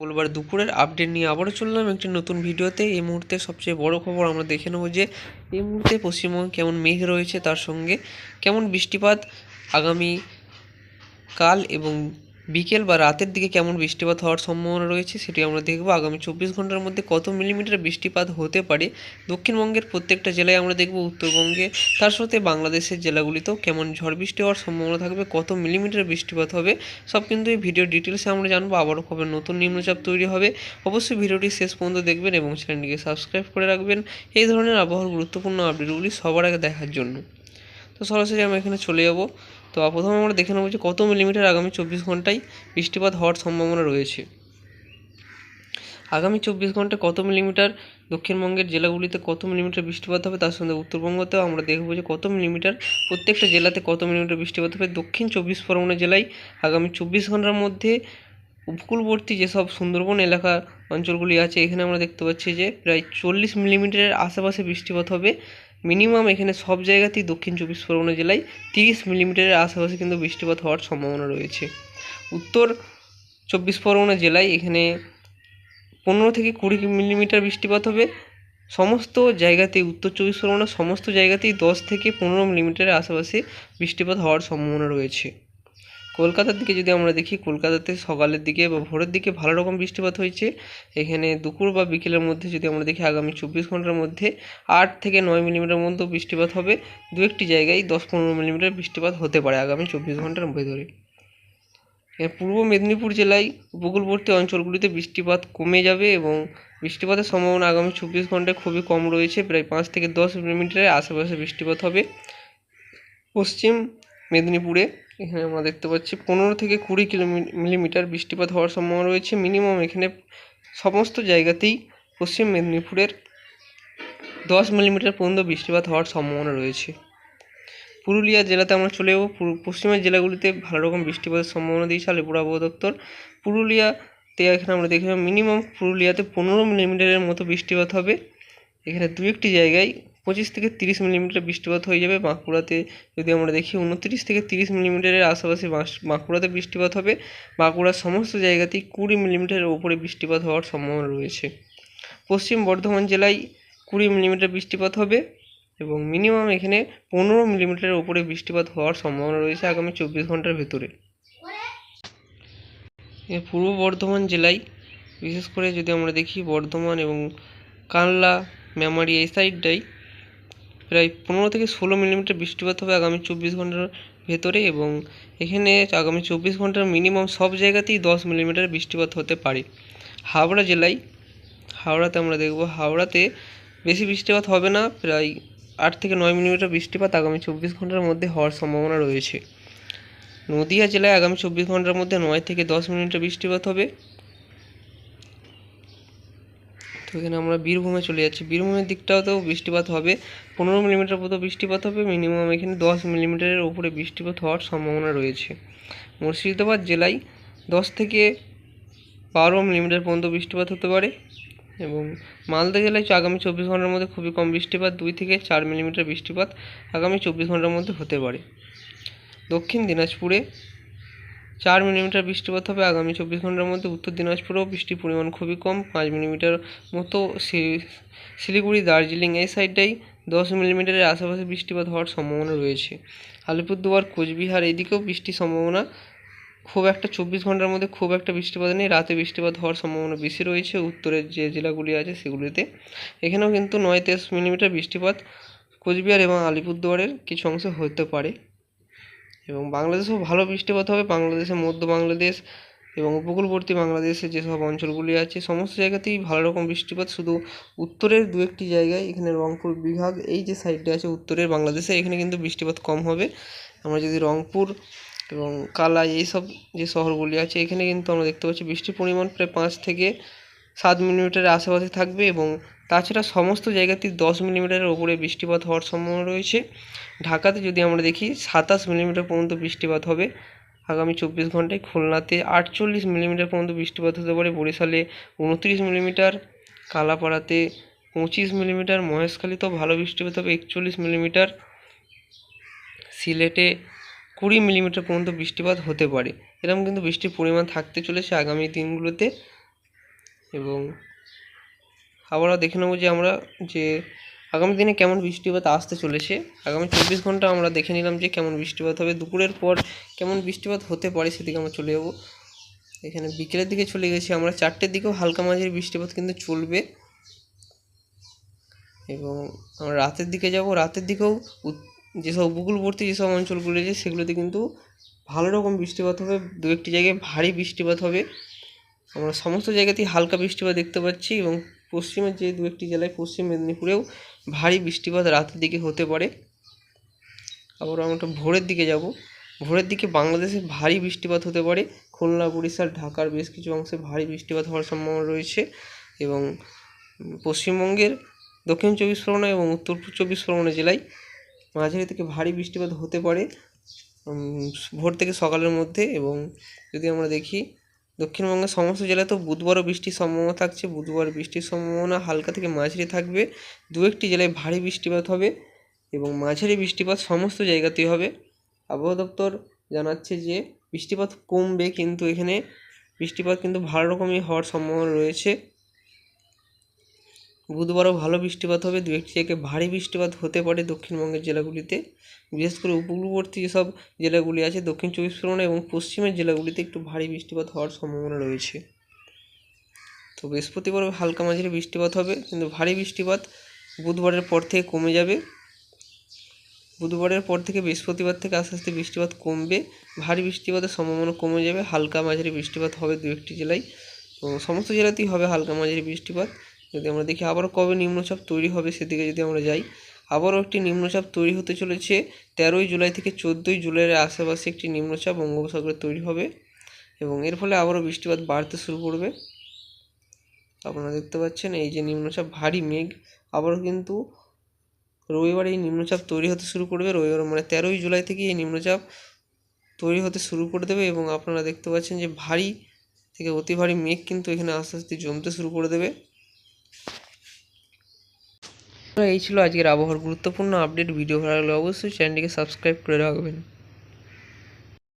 মঙ্গলবার দুপুরের আপডেট নিয়ে আবারও চললাম একটি নতুন ভিডিওতে। এই মুহূর্তে সবচেয়ে বড় খবর আমরা দেখে নেব যে, এই মুহূর্তে পশ্চিমবঙ্গে কেমন মেঘ রয়েছে তার সঙ্গে কেমন বৃষ্টিপাত আগামী কাল এবং বিকেল বা রাতের দিকে কেমন বৃষ্টিপাত হওয়ার সম্ভাবনা রয়েছে সেটি আমরা দেখব। আগামী চব্বিশ ঘণ্টার মধ্যে কত মিলিমিটার বৃষ্টিপাত হতে পারে? দক্ষিণবঙ্গের প্রত্যেকটা জেলায় আমরা দেখব, উত্তরবঙ্গে, তার সাথে বাংলাদেশের জেলাগুলিতেও কেমন ঝড় বৃষ্টি হওয়ার সম্ভাবনা থাকবে, কত মিলিমিটার বৃষ্টিপাত হবে, সব কিন্তু এই ভিডিও ডিটেলসে আমরা জানব। আবারও কবে নতুন নিম্নচাপ তৈরি হবে। অবশ্যই ভিডিওটি শেষ পর্যন্ত দেখবেন এবং চ্যানেলটিকে সাবস্ক্রাইব করে রাখবেন। এই ধরনের আবহাওয়ার গুরুত্বপূর্ণ আপডেটগুলি সবার আগে দেখার জন্য। তো সরাসরি আমরা এখানে চলে যাব। তো প্রথমে আমরা দেখে নেব যে কত মিলিমিটার আগামী চব্বিশ ঘন্টায় বৃষ্টিপাত হওয়ার সম্ভাবনা রয়েছে। আগামী চব্বিশ ঘন্টায় কত মিলিমিটার, দক্ষিণবঙ্গের জেলাগুলিতে কত মিলিমিটার বৃষ্টিপাত হবে তার সঙ্গে উত্তরবঙ্গতেও আমরা দেখব যে কত মিলিমিটার, প্রত্যেকটা জেলাতে কত মিলিমিটার বৃষ্টিপাত হবে। দক্ষিণ চব্বিশ পরগনা জেলায় আগামী চব্বিশ ঘণ্টার মধ্যে উপকূলবর্তী যেসব সুন্দরবন এলাকা অঞ্চলগুলি আছে, এখানে আমরা দেখতে পাচ্ছি যে প্রায় চল্লিশ মিলিমিটারের আশেপাশে বৃষ্টিপাত হবে। মিনিমাম এখানে সব জায়গাতেই দক্ষিণ চব্বিশ পরগনা জেলায় তিরিশ মিলিমিটারের আশেপাশে কিন্তু বৃষ্টিপাত হওয়ার সম্ভাবনা রয়েছে। উত্তর চব্বিশ পরগনা জেলায় এখানে পনেরো থেকে কুড়ি মিলিমিটার বৃষ্টিপাত হবে। সমস্ত জায়গাতেই, উত্তর চব্বিশ পরগনার সমস্ত জায়গাতেই দশ থেকে পনেরো মিলিমিটারের আশেপাশে বৃষ্টিপাত হওয়ার সম্ভাবনা রয়েছে। কলকাতার দিকে যদি আমরা দেখি, কলকাতাতে সকালের দিকে বা ভোরের দিকে ভালো রকম বৃষ্টিপাত হয়েছে। এখানে দুপুর বা বিকেলের মধ্যে যদি আমরা দেখি, আগামী চব্বিশ ঘণ্টার মধ্যে আট থেকে নয় মিলিমিটার মধ্যে বৃষ্টিপাত হবে। দু একটি জায়গায় দশ পনেরো মিলিমিটার বৃষ্টিপাত হতে পারে আগামী চব্বিশ ঘণ্টার ভেতরে এর পূর্ব মেদিনীপুর জেলায় উপকূলবর্তী অঞ্চলগুলিতে বৃষ্টিপাত কমে যাবে এবং বৃষ্টিপাতের সম্ভাবনা আগামী চব্বিশ ঘন্টায় খুবই কম রয়েছে। প্রায় পাঁচ থেকে দশ মিলিমিটারের আশেপাশে বৃষ্টিপাত হবে। পশ্চিম মেদিনীপুরে এখানে আমরা দেখতে পাচ্ছি পনেরো থেকে কুড়ি মিলিমিটার বৃষ্টিপাত হওয়ার সম্ভাবনা রয়েছে। মিনিমাম এখানে সমস্ত জায়গাতেই পশ্চিম মেদিনীপুরের দশ মিলিমিটার পর্যন্ত বৃষ্টিপাত হওয়ার সম্ভাবনা রয়েছে। পুরুলিয়া জেলাতে আমরা চলে যাব। পশ্চিমের জেলাগুলিতে ভালো রকম বৃষ্টিপাতের সম্ভাবনা দিয়েছে আলিপুর আবহাওয়া দপ্তর। পুরুলিয়াতে এখানে আমরা দেখলাম মিনিমাম পুরুলিয়াতে পনেরো মিলিমিটারের মতো বৃষ্টিপাত হবে। এখানে দু একটি জায়গায় পঁচিশ থেকে তিরিশ মিলিমিটার বৃষ্টিপাত হয়ে যাবে, বাঁকুড়াতে যদি আমরা দেখি উনত্রিশ থেকে তিরিশ মিলিমিটারের আশেপাশে বাঁকুড়াতে বৃষ্টিপাত হবে। বাঁকুড়ার সমস্ত জায়গাতেই কুড়ি মিলিমিটারের ওপরে বৃষ্টিপাত হওয়ার সম্ভাবনা রয়েছে। পশ্চিম বর্ধমান জেলায় কুড়ি মিলিমিটার বৃষ্টিপাত হবে এবং মিনিমাম এখানে পনেরো মিলিমিটারের ওপরে বৃষ্টিপাত হওয়ার সম্ভাবনা রয়েছে আগামী চব্বিশ ঘণ্টার ভেতরে। পূর্ব বর্ধমান জেলায়, বিশেষ করে যদি আমরা দেখি বর্ধমান এবং কানলা মেমারি এই সাইডটাই প্রায় পনেরো থেকে ষোলো মিলিমিটার বৃষ্টিপাত হবে আগামী চব্বিশ ঘণ্টার ভেতরে এবং এখানে আগামী চব্বিশ ঘণ্টার মিনিমাম সব জায়গাতেই দশ মিলিমিটার বৃষ্টিপাত হতে পারে। হাওড়া জেলায়, হাওড়াতে আমরা দেখব, হাওড়াতে বেশি বৃষ্টিপাত হবে না, প্রায় আট থেকে নয় মিলিমিটার বৃষ্টিপাত আগামী চব্বিশ ঘণ্টার মধ্যে হওয়ার সম্ভাবনা রয়েছে। নদিয়া জেলায় আগামী চব্বিশ ঘণ্টার মধ্যে নয় থেকে দশ মিলিমিটার বৃষ্টিপাত হবে। তো এখানে আমরা বীরভূমে চলে যাচ্ছি। বীরভূমের দিকটাও তো বৃষ্টিপাত হবে। পনেরো মিলিমিটার মতো বৃষ্টিপাত হবে। মিনিমাম এখানে দশ মিলিমিটারের ওপরে বৃষ্টিপাত হওয়ার সম্ভাবনা রয়েছে। মুর্শিদাবাদ জেলায় দশ থেকে বারো মিলিমিটার পর্যন্ত বৃষ্টিপাত হতে পারে এবং মালদা জেলায় আগামী চব্বিশ ঘণ্টার মধ্যে খুবই কম বৃষ্টিপাত, দুই থেকে চার মিলিমিটার বৃষ্টিপাত আগামী চব্বিশ ঘণ্টার মধ্যে হতে পারে। দক্ষিণ দিনাজপুরে চার মিলিমিটার বৃষ্টিপাত হবে আগামী চব্বিশ ঘণ্টার মধ্যে। উত্তর দিনাজপুরেও বৃষ্টির পরিমাণ খুবই কম, পাঁচ মিলিমিটার মতো। শিলিগুড়ি, দার্জিলিং এই সাইডটাই দশ মিলিমিটারের আশেপাশে বৃষ্টিপাত হওয়ার সম্ভাবনা রয়েছে। আলিপুরদুয়ার, কোচবিহার এদিকেও বৃষ্টির সম্ভাবনা খুব একটা, চব্বিশ ঘণ্টার মধ্যে খুব একটা বৃষ্টিপাত নেই। রাতে বৃষ্টিপাত হওয়ার সম্ভাবনা বেশি রয়েছে উত্তরের যে জেলাগুলি আছে সেগুলিতে। এখানেও কিন্তু নয় তেইশ মিলিমিটার বৃষ্টিপাত কোচবিহার এবং আলিপুরদুয়ারের কিছু অংশে হতে পারে। এবং বাংলাদেশেও ভালো বৃষ্টিপাত হবে। বাংলাদেশের মধ্য বাংলাদেশ এবং উপকূলবর্তী বাংলাদেশে যেসব অঞ্চলগুলি আছে, সমস্ত জায়গাতেই ভালো রকম বৃষ্টিপাত। শুধু উত্তরের দু একটি জায়গায়, এখানে রংপুর বিভাগ, এই যে সাইডটা আছে উত্তরের বাংলাদেশে, এখানে কিন্তু বৃষ্টিপাত কম হবে। আমরা যদি রংপুর এবং কালাই এইসব যে শহরগুলি আছে, এখানে কিন্তু আমরা দেখতে পাচ্ছি বৃষ্টির পরিমাণ প্রায় পাঁচ থেকে সাত মিলিমিটারের আশেপাশে থাকবে এবং তাছাড়া সমস্ত জায়গাতেই দশ মিলিমিটারের ওপরে বৃষ্টিপাত হওয়ার সম্ভাবনা রয়েছে। ঢাকাতে যদি আমরা দেখি, সাতাশ মিলিমিটার পর্যন্ত বৃষ্টিপাত হবে। আগামী চব্বিশ ঘন্টায় খুলনাতে আটচল্লিশ মিলিমিটার পর্যন্ত বৃষ্টিপাত হতে পারে। বরিশালে উনত্রিশ মিলিমিটার, কালাপাড়াতে পঁচিশ মিলিমিটার, মহেশখালীতেও ভালো বৃষ্টিপাত হবে একচল্লিশ মিলিমিটার। সিলেটে কুড়ি মিলিমিটার পর্যন্ত বৃষ্টিপাত হতে পারে। এরকম কিন্তু বৃষ্টির পরিমাণ থাকতে চলেছে আগামী দিনগুলোতে। এবং আবারও দেখে নেব যে আমরা যে আগামী দিনে কেমন বৃষ্টিপাত আসতে চলেছে। আগামী চব্বিশ ঘণ্টা আমরা দেখে নিলাম যে কেমন বৃষ্টিপাত হবে। দুপুরের পর কেমন বৃষ্টিপাত হতে পারে সেদিকে আমরা চলে যাব। এখানে বিকেলের দিকে চলে গেছি আমরা। চারটের দিকেও হালকা মাঝারি বৃষ্টিপাত কিন্তু চলবে। এবং আমরা রাতের দিকে যাব। রাতের দিকেও যেসব উপকূলবর্তী যেসব অঞ্চলগুলো রয়েছে সেগুলোতে কিন্তু ভালো রকম বৃষ্টিপাত হবে। দু একটি জায়গায় ভারী বৃষ্টিপাত হবে। আমরা সমস্ত জায়গাতেই হালকা বৃষ্টিপাত দেখতে পাচ্ছি এবং পশ্চিমের যে দু একটি জেলায় পশ্চিম মেদিনীপুরেও ভারী বৃষ্টিপাত রাতের দিকে হতে পারে। আবার আমরা ভোরের দিকে যাব। ভোরের দিকে বাংলাদেশে ভারী বৃষ্টিপাত হতে পারে। খুলনা, বরিশাল, ঢাকার বেশ কিছু অংশে ভারী বৃষ্টিপাত হওয়ার সম্ভাবনা রয়েছে এবং পশ্চিমবঙ্গের দক্ষিণ চব্বিশ পরগনা এবং উত্তর চব্বিশ পরগনা জেলায় মাঝারি থেকে ভারী বৃষ্টিপাত হতে পারে। ভোর থেকে সকালের মধ্যে এবং যদি আমরা দেখি দক্ষিণবঙ্গের সমস্ত জেলাতেও বুধবারও বৃষ্টির সম্ভাবনা থাকছে। বুধবার বৃষ্টির সম্ভাবনা হালকা থেকে মাঝারি থাকবে। দু একটি জেলায় ভারী বৃষ্টিপাত হবে এবং মাঝারি বৃষ্টিপাত সমস্ত জায়গাতেই হবে। আবহাওয়া দপ্তর জানাচ্ছে যে বৃষ্টিপাত কমবে, কিন্তু এখানে বৃষ্টিপাত কিন্তু ভালো রকমই হওয়ার সম্ভাবনা রয়েছে। বুধবারও ভালো বৃষ্টিপাত হবে দু একটি জায়গায় ভারী বৃষ্টিপাত হতে পারে দক্ষিণবঙ্গের জেলাগুলিতে। বিশেষ করে উপকূলবর্তী যেসব জেলাগুলি আছে, দক্ষিণ চব্বিশ পরগনা এবং পশ্চিমের জেলাগুলিতে একটু ভারী বৃষ্টিপাত হওয়ার সম্ভাবনা রয়েছে। তো বৃহস্পতিবার হালকা মাঝারি বৃষ্টিপাত হবে, কিন্তু ভারী বৃষ্টিপাত বুধবারের পর থেকে কমে যাবে। বুধবারের পর থেকে বৃহস্পতিবার থেকে আস্তে আস্তে বৃষ্টিপাত কমবে, ভারী বৃষ্টিপাতের সম্ভাবনা কমে যাবে, হালকা মাঝারি বৃষ্টিপাত হবে দু একটি জেলায়। এবং সমস্ত জেলাতেই হবে হালকা মাঝারি বৃষ্টিপাত। যদি আমরা দেখি আবারও কবে নিম্নচাপ তৈরি হবে সেদিকে যদি আমরা যাই, আবারও একটি নিম্নচাপ তৈরি হতে চলেছে তেরোই জুলাই থেকে চোদ্দোই জুলাইয়ের আশেপাশে একটি নিম্নচাপ বঙ্গোপসাগরে তৈরি হবে এবং এর ফলে আবারও বৃষ্টিপাত বাড়তে শুরু করবে। আপনারা দেখতে পাচ্ছেন এই যে নিম্নচাপ, ভারী মেঘ, আবারও কিন্তু রবিবার এই নিম্নচাপ তৈরি হতে শুরু করবে। রবিবার মানে তেরোই জুলাই থেকে এই নিম্নচাপ তৈরি হতে শুরু করে দেবে এবং আপনারা দেখতে পাচ্ছেন যে ভারী থেকে অতি ভারী মেঘ কিন্তু এখানে আস্তে আস্তে জমতে শুরু করে দেবে। এই ছিল আজকের আবহাওয়ার গুরুত্বপূর্ণ আপডেট। ভিডিও ভালো লাগলে অবশ্যই চ্যানেলটিকে সাবস্ক্রাইব করে রাখবেন।